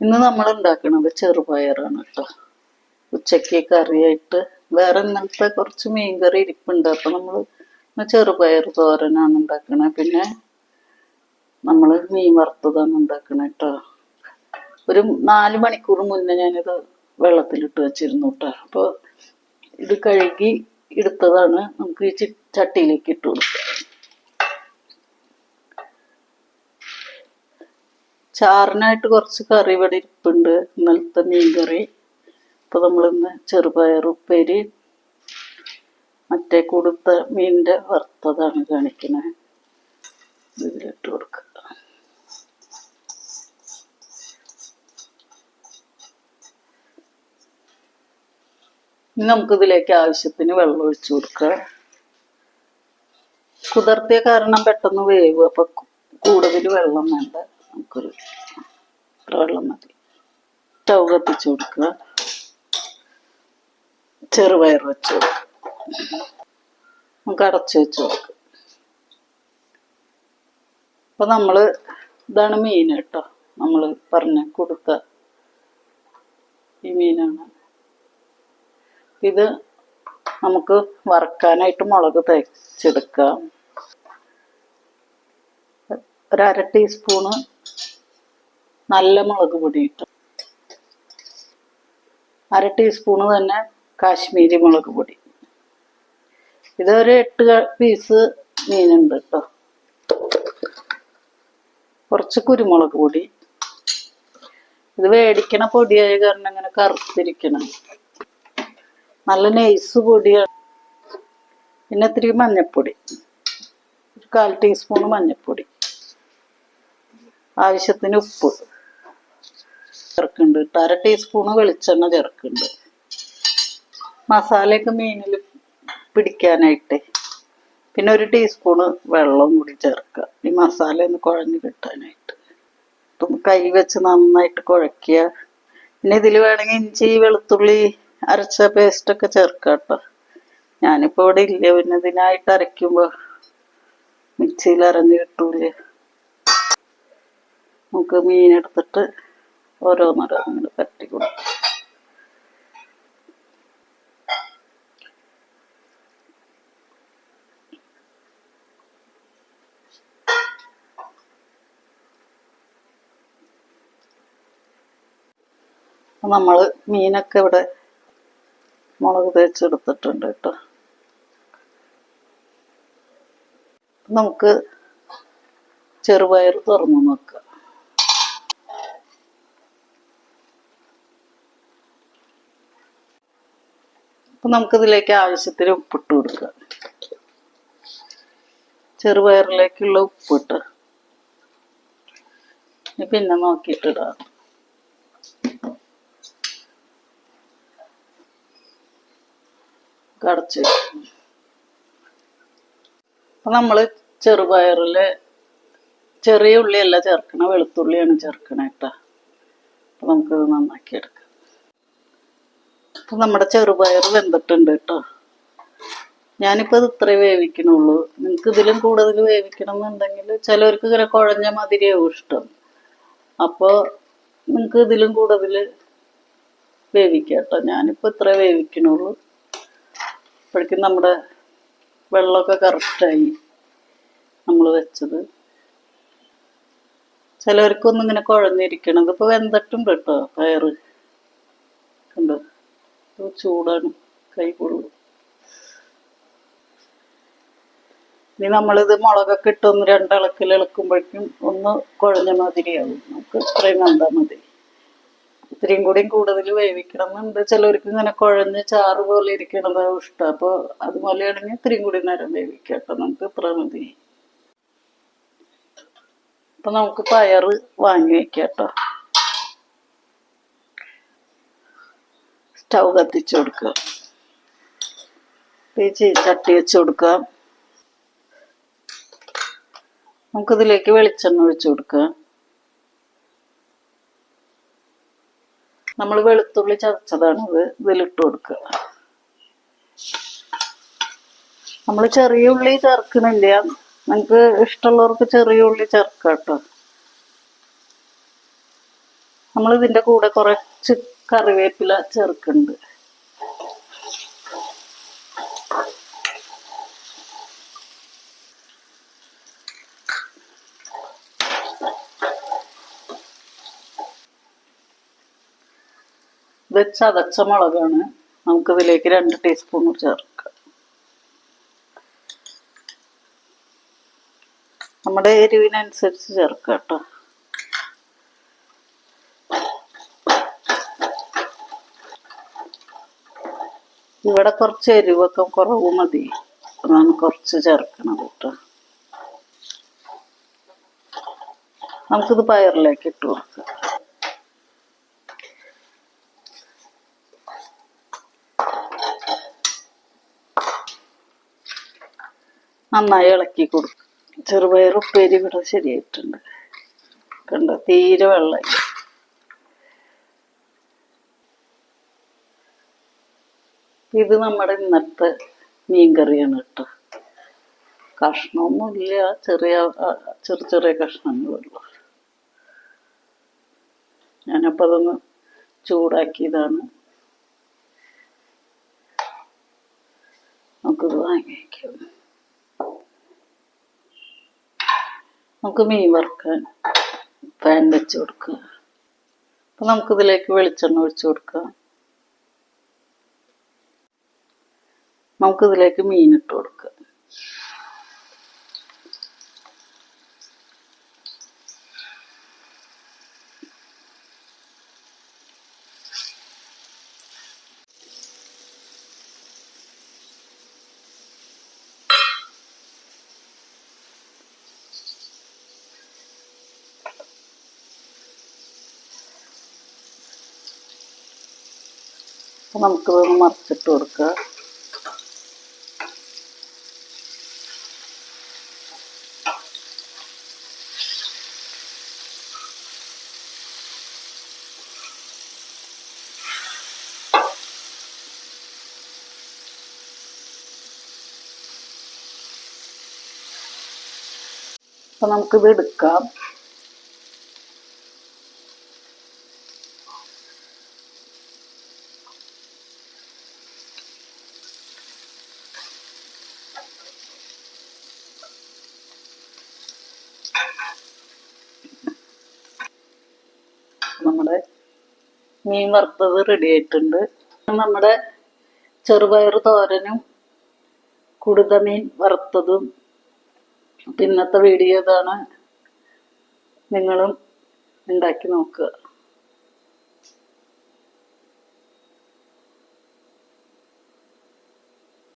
ഇന്ന് നമ്മൾ ഉണ്ടാക്കുന്നത് ചെറുപയറാണ് കേട്ടോ. ഉച്ചയ്ക്ക് കറിയായിട്ട് വേറെ ഇന്നലത്തെ കുറച്ച് മീൻകറി ഇരിപ്പുണ്ട്. അപ്പൊ നമ്മൾ ചെറുപയർ തോരനാണ് ഉണ്ടാക്കണേ. പിന്നെ നമ്മൾ മീൻ വറുത്തതാണ് ഉണ്ടാക്കണേ കേട്ടോ. ഒരു നാല് മണിക്കൂർ മുന്നേ ഞാനിത് വെള്ളത്തിലിട്ട് വെച്ചിരുന്നു കേട്ടോ. അപ്പോൾ ഇത് കഴുകി എടുത്തതാണ്. നമുക്ക് ഈ ചട്ടിയിലേക്ക് ഇട്ട് കൊടുക്കാം. ചാറിനായിട്ട് കുറച്ച് കറി ഇവിടെ ഇരിപ്പുണ്ട്. ഇന്നലത്തെ മീൻകറി. ഇപ്പൊ നമ്മളിന്ന് ചെറുപയർ ഉപ്പേരി മറ്റേ കൊടുത്ത മീനിന്റെ വറുത്തതാണ് കാണിക്കുന്നത് ഇതിലിട്ട് കൊടുക്കുക നമുക്കിതിലേക്ക് ആവശ്യത്തിന് വെള്ളം ഒഴിച്ചു കൊടുക്കുക കുതിർത്തിയ കാരണം പെട്ടെന്ന് വേവ് അപ്പൊ കൂടുതൽ വെള്ളം വേണ്ട. നമുക്കൊരു വെള്ളം മതി. സ്റ്റൗ കത്തിച്ചു കൊടുക്കുക. ചെറുപയർ വെച്ച് കൊടുക്കുക. നമുക്ക് അടച്ചു വെച്ച് കൊടുക്കുക. അപ്പൊ നമ്മൾ ഇതാണ് മീൻ കേട്ടോ. നമ്മൾ പറഞ്ഞ കൊടുത്ത ഈ മീനാണ്. ഇത് നമുക്ക് വറക്കാനായിട്ട് മുളക് തേച്ചെടുക്കാം. ഒരര ടീസ്പൂണ് നല്ല മുളക് പൊടി ഇട്ടു. അര ടീസ്പൂണ് തന്നെ കാശ്മീരി മുളക് പൊടി. ഇതൊരു എട്ട് പീസ് മീനുണ്ട് കേട്ടോ കുറച്ച് കുരുമുളക് പൊടി. ഇത് മേടിക്കണ പൊടിയായ കാരണം ഇങ്ങനെ കറുത്തിരിക്കണം. നല്ല നൈസ് പൊടിയാണ്. പിന്നെ ഇത്തിരി മഞ്ഞപ്പൊടി. ഒരു കാൽ ടീസ്പൂൺ മഞ്ഞപ്പൊടി. ആവശ്യത്തിന് ഉപ്പ്. ചേർക്കുന്നുണ്ട്. അര ടീസ്പൂണ് വെളിച്ചെണ്ണ ചേർക്കുന്നുണ്ട്. മസാലയൊക്കെ മീനിൽ പിടിക്കാനായിട്ട്. പിന്നെ ഒരു ടീസ്പൂണ് വെള്ളം കൂടി ചേർക്കുക. ഈ മസാല ഒന്ന് കുഴഞ്ഞ് കിട്ടാനായിട്ട്. കൈ വെച്ച് നന്നായിട്ട് കുഴക്കുക. പിന്നെ ഇതിൽ വേണമെങ്കിൽ ഇഞ്ചി വെളുത്തുള്ളി അരച്ച പേസ്റ്റൊക്കെ ചേർക്കുക കേട്ടോ. ഞാനിപ്പോൾ ഇവിടെ ഇല്ല. പിന്നെ ഇതിനായിട്ട് അരയ്ക്കുമ്പോൾ മിക്സിയിൽ അരഞ്ഞ് കിട്ടൂല? നമുക്ക് മീനെടുത്തിട്ട് ഓരോന്നോരോന്നിങ്ങനെ പരട്ടി കൊടുക്കും. നമ്മൾ മീനൊക്കെ ഇവിടെ മുളക് തേച്ചെടുത്തിട്ടുണ്ട് കേട്ടോ. നമുക്ക് ചെറുപയർ തുറന്നു നോക്കാം. അപ്പൊ നമുക്കിതിലേക്ക് ആവശ്യത്തിന് ഉപ്പിട്ട് കൊടുക്കുക. ചെറുപയറിലേക്കുള്ള ഉപ്പിട്ട്. പിന്നെ നോക്കിയിട്ടിടാ. കടച്ച് അപ്പൊ നമ്മൾ ചെറുപയറിൽ ചെറിയ ഉള്ളിയല്ല ചേർക്കണ വെളുത്തുള്ളിയാണ് ചേർക്കണ കേട്ടോ അപ്പൊ നമുക്കത് നന്നാക്കി എടുക്കാം നമ്മുടെ ചെറുപയർ വെന്തിട്ടുണ്ട് കേട്ടോ. ഞാനിപ്പോ ഇത് ഇത്രേ വേവിക്കണുള്ളൂ. നിങ്ങൾക്ക് ഇതിലും കൂടുതൽ വേവിക്കണം എന്നുണ്ടെങ്കിൽ ചിലവർക്ക് ഇങ്ങനെ കുഴഞ്ഞ മതിരിയാവും ഇഷ്ടം. അപ്പോൾ നിങ്ങൾക്ക് ഇതിലും കൂടുതൽ വേവിക്കാം കേട്ടോ. ഞാനിപ്പോൾ ഇത്ര വേവിക്കണുള്ളൂ. അപ്പോഴേക്കും നമ്മുടെ വെള്ളമൊക്കെ കറക്റ്റായി നമ്മൾ വെച്ചത്. ചിലവർക്കൊന്നും ഇങ്ങനെ കുഴഞ്ഞിരിക്കണം ഇതിപ്പോൾ വെന്തിട്ടുണ്ട് കേട്ടോ പയറ്. ചൂടാണ് കൈ പൊള്ളും. ഇനി നമ്മളിത് മുളകൊക്കെ ഇട്ട് ഒന്ന് രണ്ടിളക്കിൽ ഇളക്കുമ്പോഴേക്കും ഒന്ന് കുഴഞ്ഞ മാതിരിയാവും. നമുക്ക് ഇത്രയും കണ്ടാൽ മതി. ഇത്രയും കൂടിയും കൂടുതൽ വേവിക്കണം എന്നുണ്ട്. ചിലവർക്ക് ഇങ്ങനെ കുഴഞ്ഞ് ചാറ് പോലെ ഇരിക്കണതാവും ഇഷ്ടം. അപ്പോൾ അതുപോലെയാണെങ്കിൽ ഇത്രയും കൂടി നേരം വേവിക്കാം അപ്പൊ നമുക്ക് ഇത്ര മതി. അപ്പൊ നമുക്ക് പയറ് വാങ്ങി വെക്കാം കേട്ടോ. സ്റ്റൗ കത്തിച്ചു കൊടുക്കുക. തേച്ച് ചട്ടി വെച്ച് കൊടുക്കുക. നമുക്കിതിലേക്ക് വെളിച്ചെണ്ണ ഒഴിച്ചു കൊടുക്കുക. നമ്മൾ വെളുത്തുള്ളി ചതച്ചതാണിത് ഇതിലിട്ട് കൊടുക്കുക. നമ്മൾ ചെറിയ ഉള്ളി ചേർക്കുന്നില്ല. നമുക്ക് ഇഷ്ടമുള്ളവർക്ക് ചെറിയ ഉള്ളി ചേർക്കാം കേട്ടോ. നമ്മൾ ഇതിന്റെ കൂടെ കുറച്ച് കറിവേപ്പില ചേർക്കുന്നുണ്ട്. ഇത് ചതച്ച മുളകാണ്. നമുക്ക് ഇതിലേക്ക് രണ്ട് ടീസ്പൂൺ ചേർക്കാം. നമ്മുടെ എരിവിനനുസരിച്ച് ചേർക്കാം കേട്ടോ. ഇവിടെ കുറച്ച് എരിവൊക്കെ കുറവ് മതി. അതാണ് കുറച്ച് ചേർക്കണത് കേട്ടോ. നമുക്കിത് പയറിലേക്ക് ഇട്ട് കൊടുക്കാം. നന്നായി ഇളക്കി കൊടുക്കും. ചെറുപയർ ഉപ്പേരി ഇവിടെ ശരിയായിട്ടുണ്ട്. കണ്ടോ? തീരെ വെള്ളമായി ഇത് നമ്മുടെ ഇന്നത്തെ മീൻകറിയാണ് കേട്ടോ. കഷ്ണമൊന്നുമില്ല. ചെറിയ ചെറു ചെറിയ ചെറിയ കഷ്ണങ്ങളുള്ളൂ ഞാനപ്പോൾ അതൊന്ന് ചൂടാക്കിയതാണ്. നമുക്കിത് വാങ്ങി വയ്ക്കാം നമുക്ക് മീൻ വറുക്കാൻ പാൻ വെച്ച് കൊടുക്കുക അപ്പം നമുക്കിതിലേക്ക് വെളിച്ചെണ്ണ ഒഴിച്ചു കൊടുക്കാം. നമുക്കിതിലേക്ക് മീൻ ഇട്ട് കൊടുക്കുക. അപ്പം നമുക്കിതൊന്ന് മറിച്ചിട്ട് കൊടുക്കുക. അപ്പം നമുക്കിത് എടുക്കാം. നമ്മുടെ മീൻ വറുത്തത് റെഡി ആയിട്ടുണ്ട്. നമ്മുടെ ചെറുപയർ തോരനും കുടുത മീൻ വറുത്തതും ഇന്നത്തെ വീഡിയോ ഇതാണ്. നിങ്ങളും ഉണ്ടാക്കി നോക്കുക.